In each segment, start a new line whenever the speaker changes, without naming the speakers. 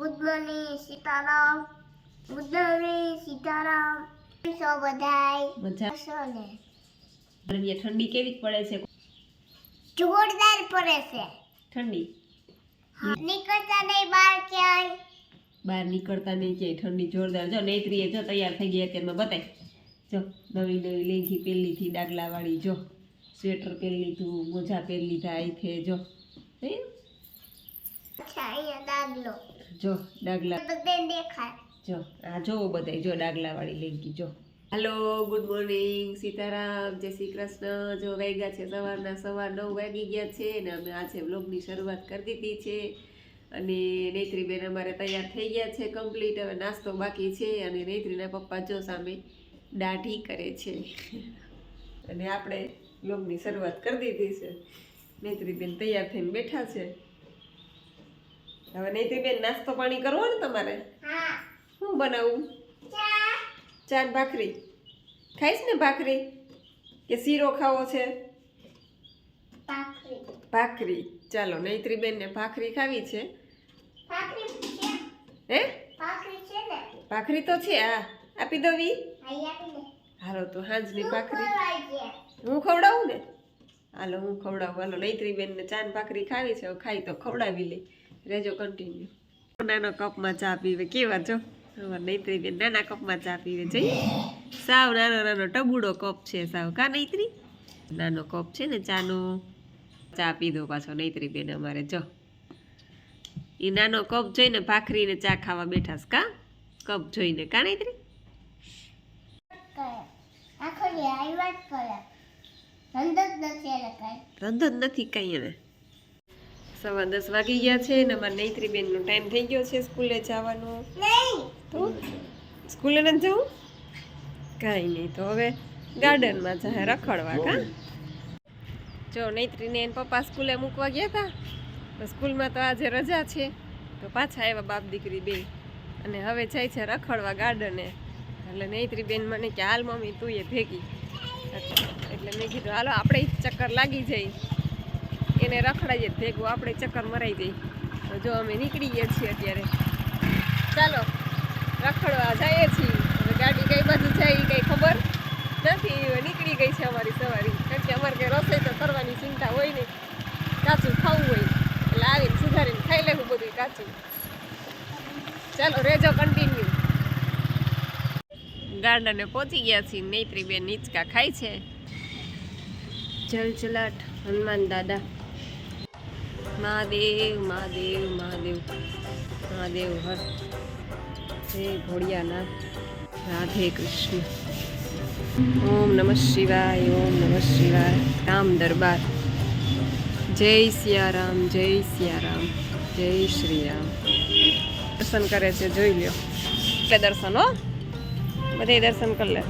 Good morning Sitaram good morning Sitaram સો બધાય?
મજા
છો ને?
ગરમીએ ઠંડી કેવી પડે છે?
જોરદાર પડે છે.
ઠંડી?
નીકળતા નહીં બહાર ક્યાંય.
બહાર નીકળતા નહીં ક્યાંય ઠંડી જોરદાર. જો નેત્રીએ જો તૈયાર થઈ ગઈ અત્યારમાં બતાય. જો નવી નવી લેંઘી પહેરલીથી લીધી ડાગલાવાળી જો. સ્વેટર પહેરી લીધું મોજા પહેરી લીધા અહીંથી જો જોયું?
અચ્છા અહીંયા દાગલો
જો ડાગલા.
દેખાય.
જો આ જોવો બધા જો ડાગલાવાળી લેંઘી જો. હેલો ગુડ મોર્નિંગ સીતારામ જય શ્રી કૃષ્ણ. જો વાગ્યા છે સવારના સવાર નવ વાગી ગયા છે ને અમે આજે બ્લોગની શરૂઆત કરી દીધી છે. અને નૈત્રીબેન અમારે તૈયાર થઈ ગયા છે કમ્પ્લીટ. હવે નાસ્તો બાકી છે અને નૈત્રીના પપ્પા જો સામે દાઢી કરે છે. અને આપણે બ્લોગની શરૂઆત કરી દીધી છે. નૈત્રીબેન તૈયાર થઈને બેઠા છે. હવે નૈત્રીબેન નાસ્તો પાણી કરવો ને તમારે? શું બનાવું? ચાર ભાખરી. ખાઈશ ને ભાખરી? કે શીરો ખાવો છે?
ભાખરી.
ચાલો નૈત્રીબેનને ભાખરી ખાવી છે. હે?
ભાખરી ને?
તો છે આ આપી દવી હાલો તો હાંજની ભાખરી. હું ખવડાવું ને? હાલો હું ખવડાવું. હાલો નૈત્રીબેનને ચાન ભાખરી ખાવી છે. ખાઈ તો ખવડાવી લે. રેજો કન્ટિન્યુ નાનો કપમાં ચા પીવે કેવા જો અમારા નૈત્રીબેન નાના કપમાં ચા પીવે જઈ. સાવ નાનો નાનો ટબુડો કપ છે સાવ. કા નૈત્રી? નાનો કપ છે ને ચાનો. ચા પીધો પાછો નૈત્રીબેન અમારે જો. એ નાનો કપ જોઈને ભાખરીને ચા ખાવા બેઠા કા? કપ જોઈને કા નૈત્રી?
ધંધો જ નથી કંઈ
એને. સવા દસ વાગી ગયા છે અને અમારે નૈત્રી નૈત્રીબેનનો ટાઈમ થઈ ગયો છે સ્કૂલે જવાનો. તો? સ્કૂલે નથી જવું? કાંઈ નહીં તો હવે ગાર્ડનમાં જાય રખડવા કા? જો નૈત્રીને એને પપ્પા સ્કૂલે મૂકવા ગયા હતા સ્કૂલમાં તો આજે રજા છે. તો પાછા આવ્યા બાપ દીકરી બે અને હવે જાય છે રખડવા ગાર્ડને. એટલે નૈત્રી બેન મને કે હાલ મમ્મી તું એ ભેગી. એટલે મેં કીધું હાલો આપણે ચક્કર લાગી જાય. એને રખડાઈએ ભેગું. આપણે ચક્કર મરાઈ જઈ તો જો અમે નીકળી ગયા છીએ અત્યારે. ચાલો, રખડવા જઈએ છીએ. હવે ગાડી કઈ બાજુ જાય કઈ ખબર નથી. નીકળી ગઈ છે અમારી સવારી. કારણ કે અમારે કઈ રસોઈ તો કરવાની ચિંતા હોય નહીં. કાચું ખાવું હોય. એટલે આવીને સુધારીને ખાઈ લેવું બધું કાચું. ચાલો, રેજો કન્ટિન્યુ ગાર્ડને પહોંચી ગયા છીએ. નૈત્રી બેન નીચકા ખાય છે. જલજલાટ હનુમાન દાદા. મહાદેવ મહાદેવ મહાદેવ મહાદેવ, હર. જય ભોળિયાનાથ રાધે કૃષ્ણ. ઓમ નમઃ શિવાય, ઓમ નમઃ શિવાય. રામ દરબાર. જય સિયારામ જય સિયારામ, જય શ્રી રામ દર્શન કરે છે, જોઈ લ્યો. એટલે દર્શન, હો. બધે દર્શન કરી લે.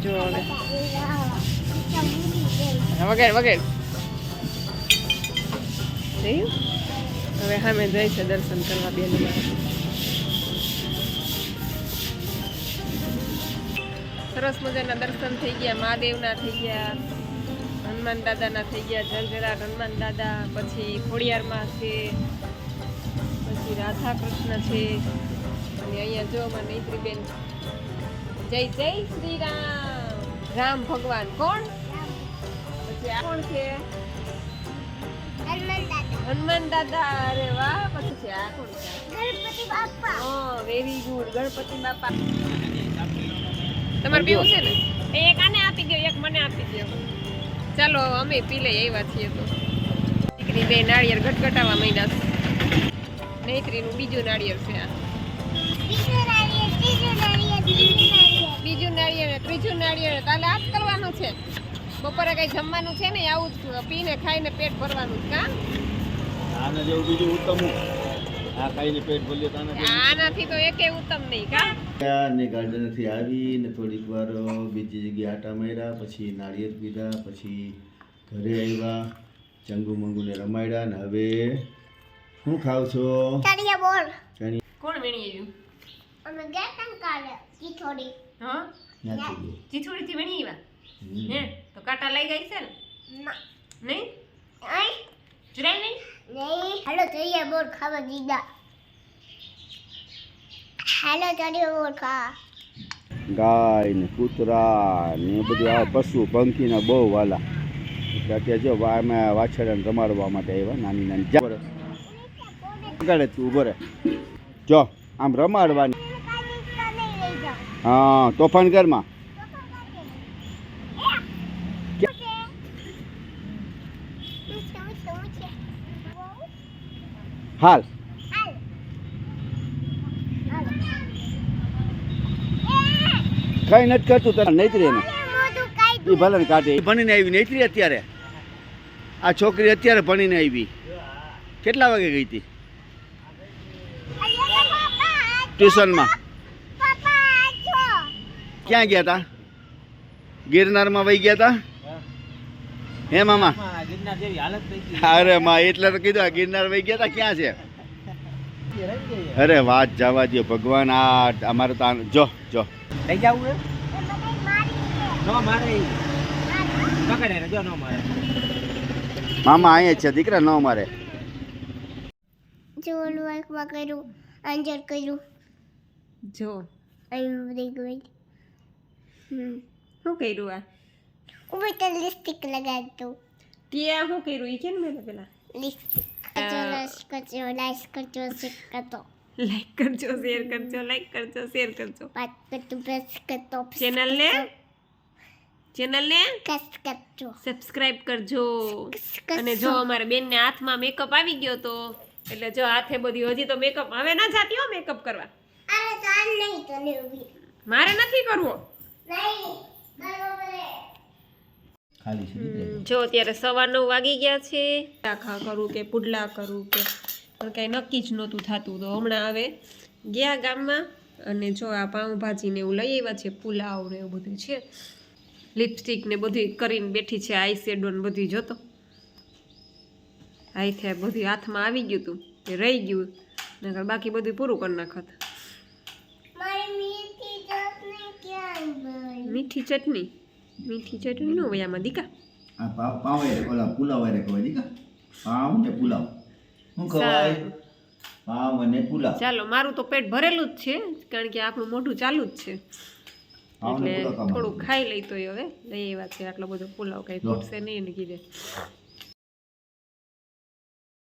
જો હવે. વગેરે વગેરે. જોયું હવે સામે જાય છે દર્શન કરવા બેન સરસ મજાના દર્શન થઈ ગયા, મહાદેવના થઈ ગયા, હનુમાન દાદાના થઈ ગયા જલજરાટ હનુમાન દાદા, પછી ખોડિયારમાં છે, પછી રાધા કૃષ્ણ છે, અને અહીંયા જો અમારા નૈત્રીબેન જય જય શ્રી રામ. રામ ભગવાન. કોણ? પછી આ કોણ છે?
હનુમાન દાદા
અરે વાહ પછી છે આ કોણ છે?
ગણપતિ બાપા.
ઓ વેરી ગુડ ગણપતિ બાપા. તમારે પીવું છે ને? એ એક આને આપી દો એક મને આપી દો ચાલો અમે પી લઈ આવ્યા છીએ તો. દીકરી બે નાળિયેર ઘટઘટાવા માંડ્યા છે. નૈત્રીનું બીજું નાળિયેર છે આ.
બીજું નાળિયેર ત્રીજું નાળિયેર ત્રીજું નાળિયેર.
બીજું નાળિયેર ને ત્રીજું નાળિયેર કાલે આ કરવાનું છે. બપોરે કઈ જમવાનું છે ને આવું જ પીને ખાઈને પેટ ભરવાનું જ કા
આને જેવું બીજું ઉત્તમ આ ખાઈને પેટ ભરીએ તો આને
આનાથી તો એકે ઉત્તમ નહીં કા?
ને ગાર્ડનથી આવીને થોડીક વાર બીજી જગ્યાએ આટા માર્યા પછી નાળિયેર પીધા પછી ઘરે આવ્યા ચંગુ મંગુને રમાડ્યા ને હવે શું ખાવ છો?
ચણિયા બોલ.
કોણ વીણી આવ્યું?
અમે ગયા તા કાલે ચીથોડી.
હા?
ચીથોડી
થી વીણી આવ્યા. હે તો કાંટા લઈ ગઈ છે ને?
ના.
નહીં? નહીં?
નહીં. હાલો જોઈએ બોલ ખાવા દીધા. હાલો ચડ્યો ઓળખા
ગાય ને કૂતરા ને બધું આ પશુ પંખીના બહુ વાલા. અત્યારે જો અમે વાછરડાને રમાડવા માટે આવ્યા નાની નાની. જા. બરાબર. તું ઊભો રહે. જો આમ રમાડવાની. હા તોફાન હાલ. કઈ નથી કરતું, તને નૈત્રી એને એ ભલે ને કાઢે. ભણીને આવી નૈત્રી અત્યારે? આ છોકરી અત્યારે ભણીને આવી. કેટલા વાગે ગઈ હતી? ટ્યુશનમાં. ક્યાં ગયા હતા ગિરનારમાં વહી ગયા હતા હે મામા? અરે માં એટલે તો કીધું આ ગિરનાર વહી ગયા તા ક્યાં છે? અરે વાત જવા દો ભગવાન આ અમારે તો જો જો.
લઈ જવું એમ ન મારે. પકડે જો ન મારે.
મામા અહીંયા છે દીકરા ન મારે.
જોલું વર્કમાં કર્યું અંજર કર્યું.
જો.
અહીં બધી ગઈ. હમ.
શું કર્યું આ?
ઉપર લિપસ્ટિક લગાડતું.
ત્યાં શું કર્યું એ છે ને મેં પેલા
કરજો લાઈક કરજો લાઈક કરજો શેર કરતો
લાઈક કરજો શેર કરજો લાઈક કરજો શેર કરજો
વાત કરતું પ્રેસ કરતો
ચેનલને ચેનલને
કરજો
સબસ્ક્રાઇબ કરજો અને જો અમારા બેનને હાથમાં મેકઅપ આવી ગયો તો એટલે જો હાથે બધી હજી તો મેકઅપ હવે ના જાતી હો મેકઅપ કરવા. મારે નથી કરવો.
નહીં
ખાલી છે
હમ, જો અત્યારે સવાર નવ વાગી ગયા છે. આખા કરું કે પુડલા કરું કે પણ કાંઈ નક્કી જ નહોતું થતું. તો હમણાં હવે ગયા ગામમાં અને જો આ પાઉંભાજીને એવું લઈ આવ્યા છે પુલાવ ને એવું બધું છે. લિપસ્ટિક ને બધી કરીને બેઠી છે આઈ શેડો ને બધું જોતો. આઈથે બધું હાથમાં આવી ગયું હતું એ રહી ગયું. નકર બાકી બધું પૂરું કરી નાખત.
મીઠી ચટણી?
મીઠી ચટણી નો હોય આમાં દીકા
આ પાવ પાવ એ ઓલા પુલાવ વારે ખવાય દીકા પાવ ને પુલાવ શું
સારું.
પાવ અને પુલાવ
ચાલો મારું તો પેટ ભરેલું જ છે કારણ કે આપણું મોઢું ચાલુ જ છે. એટલે થોડું ખાઈ લઈ તો હવે. લઈ વાત છે આટલો બધો પુલાવ કઈ. ખૂટશે નહીં એને કીધે.